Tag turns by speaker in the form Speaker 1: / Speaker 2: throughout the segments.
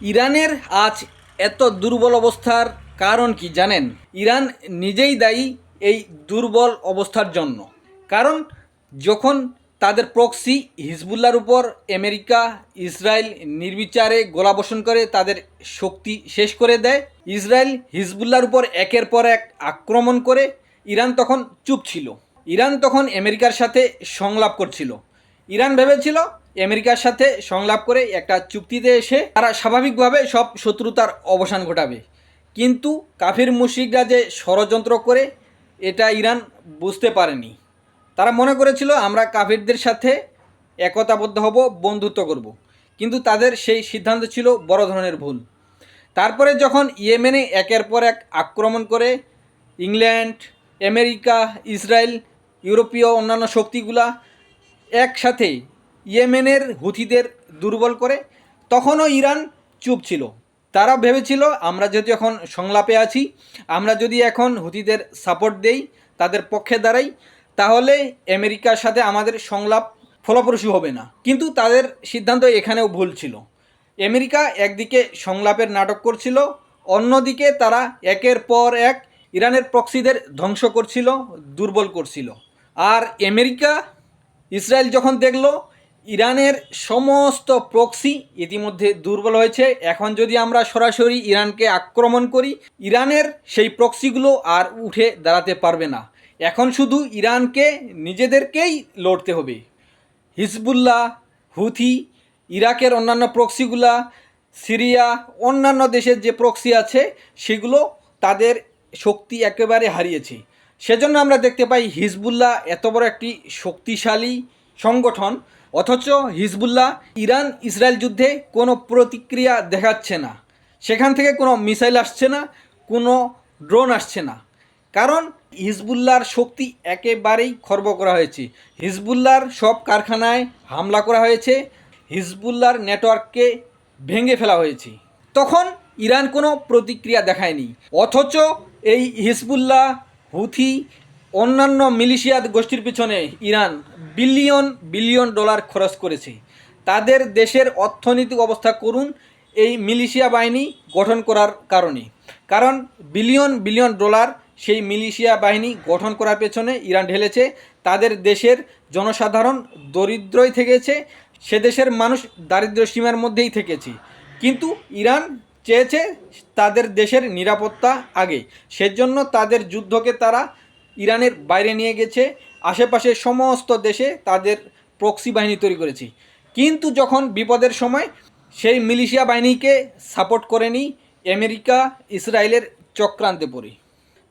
Speaker 1: ইরানের আজ এত দুর্বল অবস্থার কারণ কি জানেন? ইরান নিজেই দায়ী এই দুর্বল অবস্থার জন্য। কারণ যখন তাদের প্রক্সি হিজবুল্লার উপর আমেরিকা, ইসরায়েল নির্বিচারে গোলাবর্ষণ করে, তাদের শক্তি শেষ করে দেয়, ইসরায়েল হিজবুল্লার উপর একের পর এক আক্রমণ করে, ইরান তখন চুপ ছিল। ইরান তখন আমেরিকার সাথে সংলাপ করছিল। ইরান ভেবেছিল আমেরিকার সাথে সংলাপ করে একটা চুক্তিতে এসে তারা স্বাভাবিকভাবে সব শত্রুতার অবসান ঘটাবে। কিন্তু কাফির মুশিকরা যে ষড়যন্ত্র করে, এটা ইরান বুঝতে পারেনি। তারা মনে করেছিল, আমরা কাফিরদের সাথে একতাবদ্ধ হব, বন্ধুত্ব করব। কিন্তু তাদের সেই সিদ্ধান্ত ছিল বড় ধরনের ভুল। তারপরে যখন ইয়েমেনে একের পর এক আক্রমণ করে, ইংল্যান্ড, আমেরিকা, ইসরায়েল, ইউরোপীয় অন্যান্য শক্তিগুলা একসাথে ইয়েমেনের হুথিদের দুর্বল করে, তখনও ইরান চুপ ছিল। তারা ভেবেছিল, আমরা যেহেতু এখন সংলাপে আছি, আমরা যদি এখন হুথিদের সাপোর্ট দেই, তাদের পক্ষে দাঁড়াই, তাহলে আমেরিকার সাথে আমাদের সংলাপ ফলপ্রসূ হবে না। কিন্তু তাদের সিদ্ধান্ত এখানেও ভুল ছিল। আমেরিকা একদিকে সংলাপের নাটক করছিল, অন্যদিকে তারা একের পর এক ইরানের প্রক্সিদের ধ্বংস করছিল, দুর্বল করছিল। আর আমেরিকা ইসরায়েল যখন দেখল, ইরানের সমস্ত প্রক্সি ইতিমধ্যে দুর্বল হয়েছে। এখন যদি আমরা সরাসরি ইরানকে আক্রমণ করি, ইরানের সেই প্রক্সিগুলো আর উঠে দাঁড়াতে পারবে না। এখন শুধু ইরানকে, নিজেদেরকেই লড়তে হবে। হিজবুল্লাহ, হুথি, ইরাকের অন্যান্য প্রক্সিগুলা সিরিয়া, অন্যান্য দেশের যে প্রক্সি আছে, সেগুলো তাদের শক্তি একেবারে হারিয়েছে। সেজন্য আমরা দেখতে পাই হিজবুল্লাহ এত বড় একটি শক্তিশালী সংগঠন, অথচ হিজবুল্লাহ ইরান ইসরায়েল যুদ্ধে কোনো প্রতিক্রিয়া দেখাচ্ছে না। সেখান থেকে কোনো মিসাইল আসছে না, কোনো ড্রোন আসছে না। কারণ হিজবুল্লাহর শক্তি একেবারেই খর্ব করা হয়েছে। হিজবুল্লাহর সব কারখানায় হামলা করা হয়েছে, হিজবুল্লাহর নেটওয়ার্ককে ভেঙে ফেলা হয়েছে। তখন ইরান কোনো প্রতিক্রিয়া দেখায়নি। অথচ এই হিজবুল্লাহ হুথি, অন্যান্য মিলিশিয়াত গোষ্ঠীর পিছনে ইরান বিলিয়ন বিলিয়ন ডলার খরচ করেছে। তাদের দেশের অর্থনৈতিক অবস্থা করুন এই মিলিশিয়া বাহিনী গঠন করার কারণে। কারণ বিলিয়ন বিলিয়ন ডলার সেই মিলিশিয়া বাহিনী গঠন করার পেছনে ইরান ঢেলেছে, তাদের দেশের জনসাধারণ দরিদ্রই থেকেছে, সে দেশের মানুষ দারিদ্র সীমার মধ্যেই থেকেছে। কিন্তু ইরান চেয়েছে তাদের দেশের নিরাপত্তা আগে সেজন্য তাদের যুদ্ধকে তারা ইরানের বাইরে নিয়ে গেছে। আশেপাশের সমস্ত দেশে তাদের প্রক্সি বাহিনী তৈরি করেছে। কিন্তু যখন বিপদের সময় সেই মিলিশিয়া বাহিনীকে সাপোর্ট করেনি আমেরিকা, ইসরায়েলের চক্রান্তে পড়ে।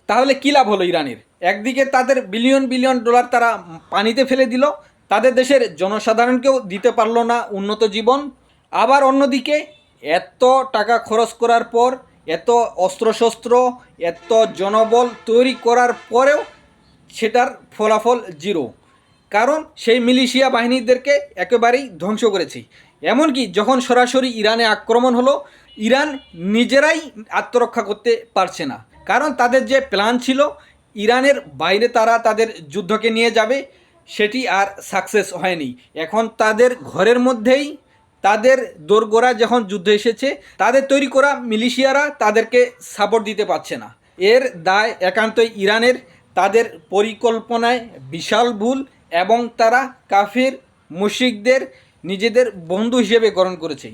Speaker 1: তাহলে কী লাভ হলো ইরানের? একদিকে তাদের বিলিয়ন বিলিয়ন ডলার তারা পানিতে ফেলে দিল, তাদের দেশের জনসাধারণকেও দিতে পারল না উন্নত জীবন। আবার অন্যদিকে এত টাকা খরচ করার পর, এত অস্ত্রশস্ত্র, এত জনবল তৈরি করার পরেও সেটার ফলাফল জিরো। কারণ সেই মিলিশিয়া বাহিনীদেরকে একেবারেই ধ্বংস করেছে। এমনকি যখন সরাসরি ইরানে আক্রমণ হলো, ইরান নিজেরাই আত্মরক্ষা করতে পারছে না। কারণ তাদের যে প্ল্যান ছিল, ইরানের বাইরে তারা তাদের যুদ্ধকে নিয়ে যাবে, সেটি আর সাকসেস হয়নি। এখন তাদের ঘরের মধ্যেই তাদের দোরগোড়া যখন যুদ্ধ এসেছে, তাদের তৈরি করা মিলিশিয়ারা তাদেরকে সাপোর্ট দিতে পারছে না। এর দায় একান্তই ইরানের। তাদের পরিকল্পনায় বিশাল ভুল এবং তারা কাফির মুশিকদের নিজেদের বন্ধু হিসেবে গ্রহণ করেছে।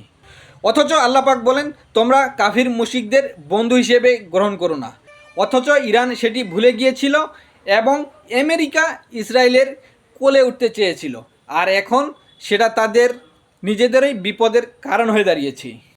Speaker 1: অথচ আল্লাপাক বলেন, তোমরা কাফির মুশিকদের বন্ধু হিসেবে গ্রহণ করো না। অথচ ইরান সেটি ভুলে গিয়েছিল এবং আমেরিকা, ইসরায়েলের কোলে উঠতে চেয়েছিল। আর এখন সেটা তাদের নিজেদেরই বিপদের কারণ হয়ে দাঁড়িয়েছে।